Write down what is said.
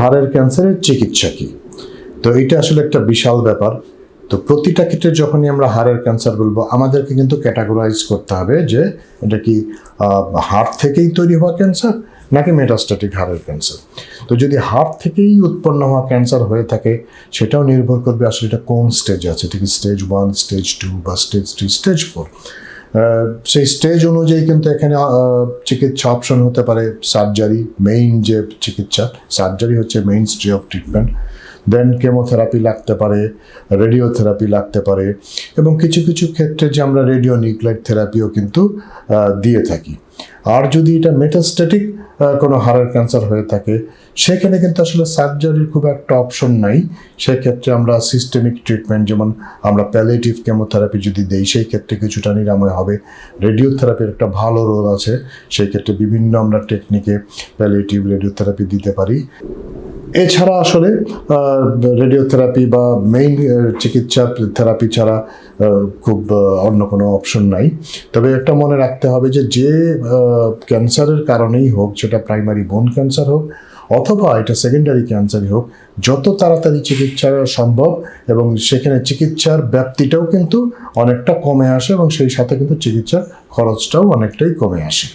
হাড়ের ক্যান্সারের চিকিৎসা কি? তো এটা আসলে একটা বিশাল ব্যাপার। তো প্রতিটা ক্ষেত্রে যখনই আমরা হাড়ের ক্যান্সার বলব, আমাদেরকে কিন্তু ক্যাটাগরাইজ করতে হবে যে এটা কি হার্ট থেকেই তৈরি হওয়া ক্যান্সার নাকি মেটাস্ট্যাটিক হাড়ের ক্যান্সার তো যদি হার্ট থেকেই উৎপন্ন হওয়া ক্যান্সার হয়ে থাকে, সেটাও নির্ভর করবে আসলে এটা কোন স্টেজে আছে। ঠিক স্টেজ ওয়ান স্টেজ টু বা স্টেজ থ্রি স্টেজ ফোর সেই স্টেজ অনুযায়ী কিন্তু এখানে চিকিৎসা অপশন হতে পারে সার্জারি মেইন যে চিকিৎসা সার্জারি হচ্ছে mainstay of treatment then chemotherapy লাগতে পারে রেডিওথেরাপি লাগতে পারে এবং কিছু কিছু ক্ষেত্রে যে আমরা রেডিও নিউক্লাইড থেরাপিও কিন্তু দিয়ে থাকি। আর যদি এটা মেটাস্ট্যাটিক কোনো হাড়ের ক্যান্সার হয়ে থাকে, সেখানে কিন্তু আসলে সার্জারির খুব একটা অপশন নাই। সেক্ষেত্রে আমরা সিস্টেমিক ট্রিটমেন্ট যেমন আমরা প্যালেটিভ কেমোথেরাপি যদি দেই, সেই ক্ষেত্রে কিছুটা নিরাময় হবে। রেডিওথেরাপির একটা ভালো রোল আছে। সেই ক্ষেত্রে বিভিন্ন আমরা টেকনিকে প্যালেটিভ রেডিওথেরাপি দিতে পারি। এছাড়া আসলে রেডিওথেরাপি বা মেইন চিকিৎসা থেরাপি ছাড়া খুব অন্য কোনো অপশন নাই। তবে একটা মনে রাখতে হবে যে যে ক্যান্সারের কারণেই হোক, সেটা প্রাইমারি বোন ক্যান্সার হোক, অথবা এটা সেকেন্ডারি ক্যান্সারই হোক, যত তাড়াতাড়ি চিকিৎসা সম্ভব এবং সেখানে চিকিৎসার ব্যাপ্তিটাও কিন্তু অনেকটা কমে আসে এবং সেই সাথে কিন্তু চিকিৎসার খরচটাও অনেকটাই কমে আসে।